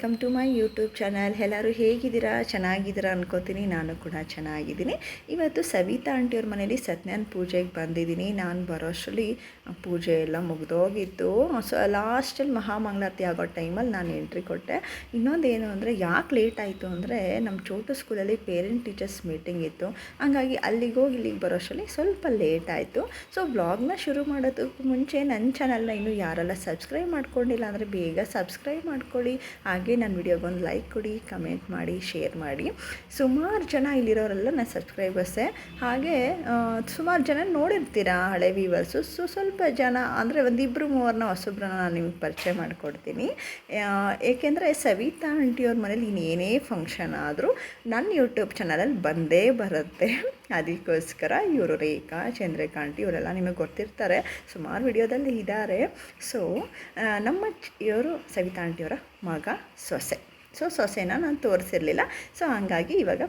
Welcome to my YouTube channel. ಎಲ್ಲರೂ ಹೇಗಿದ್ದೀರಾ? ಚೆನ್ನಾಗಿದ್ದೀರಾ ಅನ್ಕೋತೀನಿ. ನಾನು ಕೂಡ ಚೆನ್ನಾಗಿದ್ದೀನಿ. ಇವತ್ತು ಸವಿತಾ ಆಂಟಿಯವ್ರ ಮನೇಲಿ ಸತ್ಯನಾರಾಯಣ ಪೂಜೆಗೆ ಬಂದಿದ್ದೀನಿ. ನಾನು ಬರೋಷ್ಟರಲ್ಲಿ ಪೂಜೆ ಎಲ್ಲ ಮುಗಿದೋಗಿತ್ತು. ಸೊ ಲಾಸ್ಟಲ್ಲಿ ಮಹಾಮಂಗಳಾರತಿ ಆಗೋ ಟೈಮಲ್ಲಿ ನಾನು ಎಂಟ್ರಿ ಕೊಟ್ಟೆ. ಇನ್ನೊಂದೇನು ಅಂದರೆ, ಯಾಕೆ ಲೇಟ್ ಆಯಿತು ಅಂದರೆ, ನಮ್ಮ ಚೋಟು ಸ್ಕೂಲಲ್ಲಿ ಪೇರೆಂಟ್ ಟೀಚರ್ಸ್ ಮೀಟಿಂಗ್ ಇತ್ತು. ಹಾಗಾಗಿ ಅಲ್ಲಿಗೆ ಹೋಗಿ ಇಲ್ಲಿಗೆ ಬರೋಷ್ಟರಲ್ಲಿ ಸ್ವಲ್ಪ ಲೇಟ್ ಆಯಿತು. ಸೊ ಬ್ಲಾಗ್ನ ಶುರು ಮಾಡೋದಕ್ಕೂ ಮುಂಚೆ ನನ್ನ ಚಾನಲ್ನ ಇನ್ನೂ ಯಾರೆಲ್ಲ ಸಬ್ಸ್ಕ್ರೈಬ್ ಮಾಡ್ಕೊಂಡಿಲ್ಲ ಅಂದರೆ, ಬೇಗ ಸಬ್ಸ್ಕ್ರೈಬ್ ಮಾಡ್ಕೊಳ್ಳಿ. ಹಾಗೆ ನನ್ನ ವಿಡಿಯೋಗೊಂದು ಲೈಕ್ ಕೊಡಿ, ಕಮೆಂಟ್ ಮಾಡಿ, ಶೇರ್ ಮಾಡಿ. ಸುಮಾರು ಜನ ಇಲ್ಲಿರೋರೆಲ್ಲ ನನ್ನ ಸಬ್ಸ್ಕ್ರೈಬರ್ಸೇ ಹಾಗೆ ಸುಮಾರು ಜನ ನೋಡಿರ್ತೀರಾ ಹಳೆ ವೀವರ್ಸು ಸೊ, ಸ್ವಲ್ಪ ಜನ, ಅಂದರೆ ಒಂದಿಬ್ಬರು ಮೂವರನ್ನ ಹೊಸೊಬ್ಬರನ್ನ ನಾನು ನಿಮಗೆ ಪರಿಚಯ ಮಾಡಿಕೊಡ್ತೀನಿ. ಏಕೆಂದರೆ ಸವಿತಾ ಆಂಟಿಯವ್ರ ಮನೇಲಿ ಇನ್ನೇನೇ ಫಂಕ್ಷನ್ ಆದರೂ ನನ್ನ ಯೂಟ್ಯೂಬ್ ಚಾನಲಲ್ಲಿ ಬಂದೇ ಬರುತ್ತೆ. ಅದಕ್ಕೋಸ್ಕರ ಇವರು ರೇಖಾ ಚಂದ್ರಕಾಂತಿ ಇವರೆಲ್ಲ ನಿಮಗೆ ಗೊತ್ತಿರ್ತಾರೆ. ಸುಮಾರು ವಿಡಿಯೋದಲ್ಲಿ ಇದ್ದಾರೆ. ಸೊ ನಮ್ಮ ಇವರು ಸವಿತಾ ಆಂಟಿಯವರ ಮಗ ಸೊಸೆ. ಸೊ ಸೊಸೆನ ನಾನು ತೋರಿಸಿರಲಿಲ್ಲ. ಸೊ ಹಂಗಾಗಿ ಇವಾಗ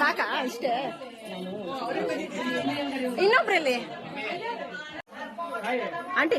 ಸಾಕಾ? ಇಷ್ಟೇ? ಇನ್ನೊಬ್ರಲ್ಲಿ? ಆಂಟಿ?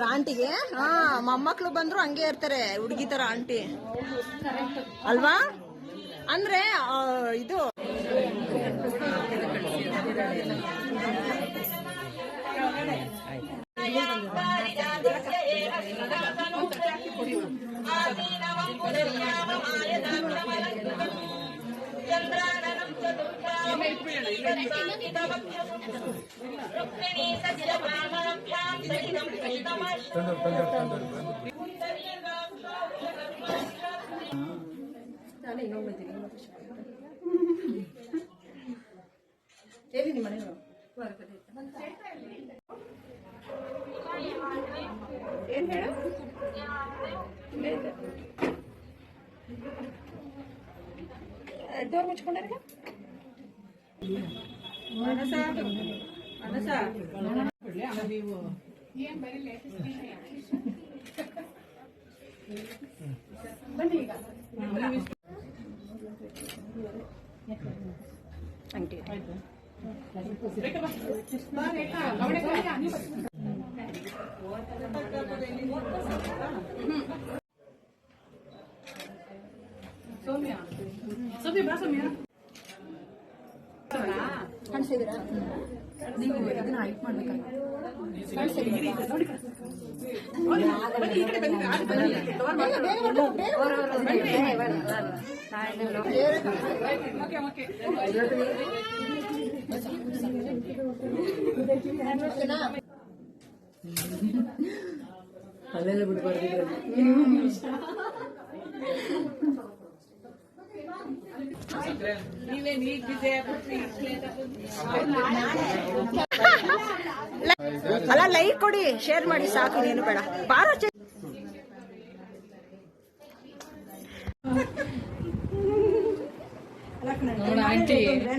ಯಾರ ಆಂಟಿಗೆ? ಹಾ ಮೊಮ್ಮಕ್ಳು ಬಂದ್ರು ಹಂಗೆ ಇರ್ತಾರೆ ಹುಡುಗಿ ತರ ಆಂಟಿ. ಅಲ್ವಾ? ಅಂದ್ರೆ ಆ, ಇದು ಏನ್ ಹೇಳ ಡೋರ್ ಮುಚ್ಕೊಂಡ್ರೆ ಆಂಟಿ ಕಾಣಿಸಿದ್ದೀರಾ ನೀವು ಇದನ್ನ ಹೈಟ್ ಮಾಡ್ಬೇಕಲ್ಲ ಅದೆಲ್ಲ ಬಿಡ್ಬಾರ್ದು ಅಲ್ಲ ಲೈಕ್ ಕೊಡಿ ಶೇರ್ ಮಾಡಿ ಸಾಕು ನೀನು ಬೇಡ. ಬಾರ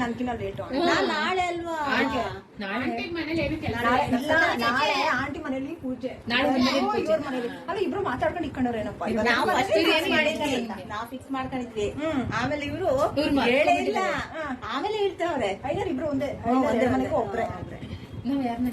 ನನ್ಕಿನ್ನ ಲೇಟು ನಾಳೆ ಅಲ್ವಾ? ಇಲ್ಲ, ನಾಳೆ ಆಂಟಿ ಮನೇಲಿ ಪೂಜೆ. ಅಲ್ಲ ಇಬ್ರು ಮಾತಾಡ್ಕೊಂಡು ನಾವು ಫಿಕ್ಸ್ ಮಾಡ್ಕೊಂಡಿದ್ವಿ. ಆಮೇಲೆ ಇವರು ಹೇಳೇ ಇಲ್ಲ. ಆಮೇಲೆ ಹೇಳ್ತಾವ್ರೆ. ಐದಾರು ಇಬ್ರು ಒಂದೇ ಹ್ಮ್, ಒಂದೇ ಒಂದೇ ಒಂದೇ. ಮನೆಗೂ ಒಬ್ರೆ. ನಾವ್ ಯಾರನ್ನ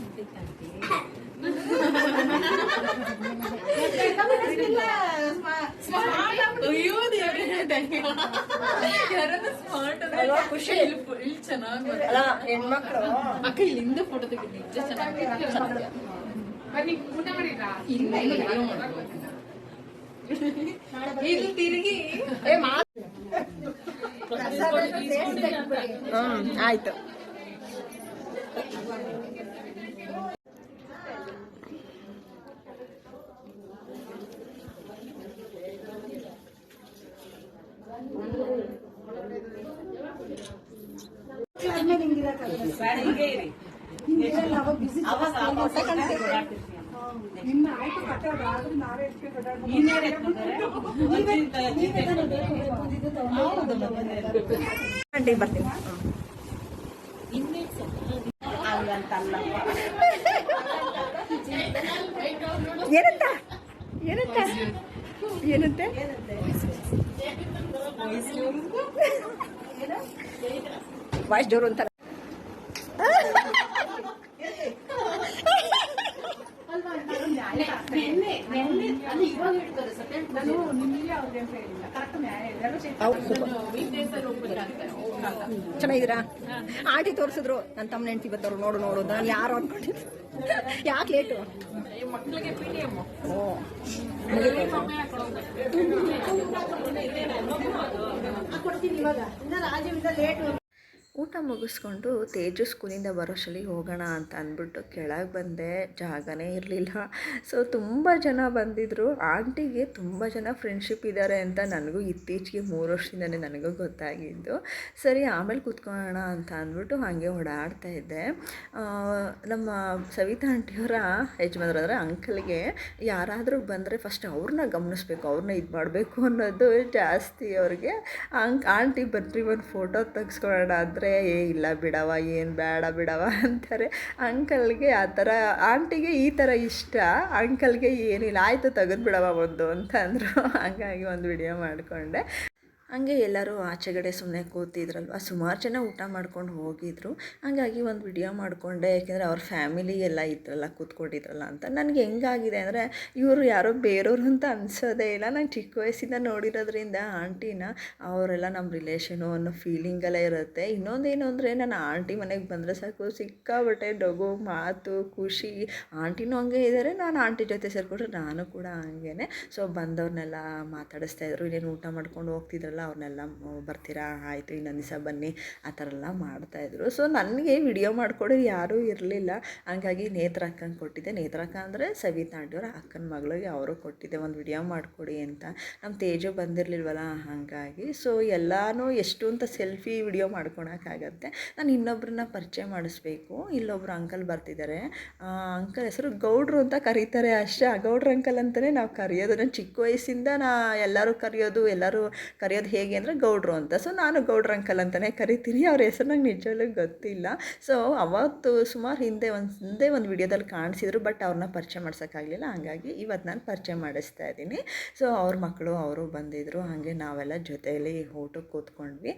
ಖುಷಿ. ಇಲ್ಲಿ ಚೆನ್ನಾಗಿ ಅಲ್ಲ ಹೆಣ್ಮಕ್ಳು. ಅಕ್ಕ ಇಲ್ಲಿಂದ ಫೋಟೋ ತೆಗೆದು ನಿಜ ಚೆನ್ನಾಗಿ ಇಲ್ಲ ತಿರುಗಿ. ಹ್ಮ್ ಆಯ್ತು. ಬರ್ತೀನಿ. ಏನಂತ? ಏನಂತ? ಏನಂತೆ? ವಾಯ್ಸ್ ಜೋರು ಅಂತಾರೆ ಚೆನ್ನಾಗಿದ್ದೀರಾ? ಆಂಟಿ ತೋರಿಸಿದ್ರು. ನನ್ನ ತಮ್ಮ ನೆಂಟಿ ಬರ್ತಾರ ನೋಡು ನೋಡು. ನಾನು ಯಾರು ಅನ್ಕೊಂಡಿದ್ದು? ಯಾಕೆ ಲೇಟು ಓ. ಊಟ ಮುಗಿಸ್ಕೊಂಡು ತೇಜು ಸ್ಕೂಲಿಂದ ಬರೋಷ್ಟರಲ್ಲಿ ಹೋಗೋಣ ಅಂತ ಅಂದ್ಬಿಟ್ಟು ಕೆಳಗೆ ಬಂದೆ. ಜಾಗನೇ ಇರಲಿಲ್ಲ. ಸೊ ತುಂಬ ಜನ ಬಂದಿದ್ದರು ಆಂಟಿಗೆ ತುಂಬ ಜನ ಫ್ರೆಂಡ್ಶಿಪ್ ಇದ್ದಾರೆ ಅಂತ ನನಗೂ ಇತ್ತೀಚೆಗೆ ಮೂರು ವರ್ಷದಿಂದನೇ ನನಗೂ ಗೊತ್ತಾಗಿದ್ದು. ಸರಿ, ಆಮೇಲೆ ಕೂತ್ಕೊಳ್ಳೋಣ ಅಂತ ಅಂದ್ಬಿಟ್ಟು ಹಾಗೆ ಓಡಾಡ್ತಾ ಇದ್ದೆ. ನಮ್ಮ ಸವಿತಾ ಆಂಟಿಯವರ ಯಜಮಾನ್ರು ಅಂದರೆ ಅಂಕಲ್ಗೆ ಯಾರಾದರೂ ಬಂದರೆ ಫಸ್ಟ್ ಅವ್ರನ್ನ ಗಮನಿಸ್ಬೇಕು, ಅವ್ರನ್ನ ಇದು ಮಾಡಬೇಕು ಅನ್ನೋದು ಜಾಸ್ತಿ ಅವ್ರಿಗೆ. ಅಂಕ್, ಆಂಟಿ, ಬರ್ರಿ, ಒಂದು ಫೋಟೋ ತೆಗ್ಸ್ಕೊಳ್ಳೋಣ. ಅಂದರೆ ಏ, ಇಲ್ಲ ಬಿಡವ ಏನು ಬೇಡ ಬಿಡವ ಅಂತಾರೆ. ಅಂಕಲ್ಗೆ ಆ ಥರ, ಆಂಟಿಗೆ ಈ ಥರ ಇಷ್ಟ, ಅಂಕಲ್ಗೆ ಏನಿಲ್ಲ, ಆಯಿತು ತೆಗೆದು ಬಿಡವ ಒಂದು ಅಂತ ಅಂದರು. ಹಾಗಾಗಿ ಒಂದು ವಿಡಿಯೋ ಮಾಡಿಕೊಂಡೆ. ಹಂಗೆ ಎಲ್ಲರೂ ಆಚೆಗಡೆ ಸುಮ್ಮನೆ ಕೂತಿದ್ರಲ್ವ? ಸುಮಾರು ಜನ ಊಟ ಮಾಡ್ಕೊಂಡು ಹೋಗಿದ್ರು. ಹಾಗಾಗಿ ಒಂದು ವಿಡಿಯೋ ಮಾಡಿಕೊಂಡೆ. ಯಾಕೆಂದರೆ ಅವ್ರ ಫ್ಯಾಮಿಲಿ ಎಲ್ಲ ಇದ್ರಲ್ಲ, ಕೂತ್ಕೊಂಡಿದ್ರಲ್ಲ ಅಂತ. ನನಗೆ ಹೆಂಗಾಗಿದೆ ಅಂದರೆ, ಇವರು ಯಾರೋ ಬೇರೆಯವ್ರು ಅಂತ ಅನಿಸೋದೇ ಇಲ್ಲ. ನಾನು ಚಿಕ್ಕ ವಯಸ್ಸಿಂದ ನೋಡಿರೋದ್ರಿಂದ ಆಂಟಿನ, ಅವರೆಲ್ಲ ನಮ್ಮ ರಿಲೇಷನು ಅನ್ನೋ ಫೀಲಿಂಗೆಲ್ಲ ಇರುತ್ತೆ. ಇನ್ನೊಂದೇನು ಅಂದರೆ ನಾನು ಆಂಟಿ ಮನೆಗೆ ಬಂದರೆ ಸಾಕು. ಸಿಕ್ಕಾಬಟ್ಟೆ ಡೊಗು, ಮಾತು, ಖುಷಿ. ಆಂಟಿನೂ ಹಂಗೆ ಇದ್ದಾರೆ ನಾನು ಆಂಟಿ ಜೊತೆ ಸೇರಿಕೊಂಡ್ರೆ ನಾನು ಕೂಡ ಹಂಗೇನೆ. ಸೊ ಬಂದವ್ರನ್ನೆಲ್ಲ ಮಾತಾಡಿಸ್ತಾ ಇದ್ರು. ಇನ್ನೇನು ಊಟ ಮಾಡ್ಕೊಂಡು ಹೋಗ್ತಿದ್ರಲ್ಲ ಅವ್ರನ್ನೆಲ್ಲ ಬರ್ತೀರಾ? ಆಯಿತು, ಇನ್ನೊಂದು ದಿವಸ ಬನ್ನಿ. ಆ ಥರ ಎಲ್ಲ ಮಾಡ್ತಾಯಿದ್ರು ಸೊ ನನಗೆ ವಿಡಿಯೋ ಮಾಡ್ಕೊಡಿ ಯಾರೂ ಇರಲಿಲ್ಲ. ಹಂಗಾಗಿ ನೇತ್ರ ಅಕ್ಕಂಗೆ ಕೊಟ್ಟಿದ್ದೆ. ನೇತ್ರ ಅಕ್ಕ ಅಂದರೆ ಸವಿತಾ ಅಕ್ಕನ ಮಗಳಿಗೆ ಅವರು ಕೊಟ್ಟಿದ್ದೆ, ಒಂದು ವಿಡಿಯೋ ಮಾಡಿಕೊಡಿ ಅಂತ. ನಮ್ಮ ತೇಜು ಬಂದಿರಲಿಲ್ವಲ್ಲ, ಹಾಗಾಗಿ. ಸೊ ಎಲ್ಲನೂ ಎಷ್ಟು ಅಂತ ಸೆಲ್ಫಿ ವಿಡಿಯೋ ಮಾಡ್ಕೊಳಕ್ಕಾಗತ್ತೆ ನಾನು ಇನ್ನೊಬ್ಬರನ್ನ ಪರಿಚಯ ಮಾಡಿಸ್ಬೇಕು. ಇಲ್ಲೊಬ್ರು ಅಂಕಲ್ ಬರ್ತಿದ್ದಾರೆ ಅಂಕಲ್ ಹೆಸರು ಗೌಡ್ರು ಅಂತ ಕರೀತಾರೆ ಅಷ್ಟೇ. ಆ ಗೌಡ್ರ ಅಂಕಲ್ ಅಂತಲೇ ನಾವು ಕರೆಯೋದು. ನಾನು ಚಿಕ್ಕ ವಯಸ್ಸಿಂದ ನಾ ಎಲ್ಲರೂ ಕರೆಯೋದು, ಎಲ್ಲರೂ ಕರೆಯೋದು ಹೇಗೆ ಅಂದರೆ ಗೌಡ್ರು ಅಂತ. ಸೊ ನಾನು ಗೌಡ್ರ ಅಂಕಲ್ ಅಂತಲೇ ಕರಿತೀನಿ. ಅವ್ರ ಹೆಸರು ನಂಗೆ ನಿಜವಾಗ್ಲೂ ಗೊತ್ತಿಲ್ಲ. ಸೊ ಅವತ್ತು ಸುಮಾರು ಹಿಂದೆ ಒಂದು ಹಿಂದೆ ಒಂದು ವಿಡಿಯೋದಲ್ಲಿ ಕಾಣಿಸಿದ್ರು ಬಟ್ ಅವ್ರನ್ನ ಪರಿಚಯ ಮಾಡ್ಸೋಕ್ಕಾಗಲಿಲ್ಲ. ಹಾಗಾಗಿ ಇವತ್ತು ನಾನು ಪರಿಚಯ ಮಾಡಿಸ್ತಾ ಇದ್ದೀನಿ. ಸೊ ಅವ್ರ ಮಕ್ಕಳು ಅವರು ಬಂದಿದ್ದರು ಹಾಗೆ ನಾವೆಲ್ಲ ಜೊತೆಯಲ್ಲಿ ಊಟಕ್ಕೆ ಕೂತ್ಕೊಂಡ್ವಿ.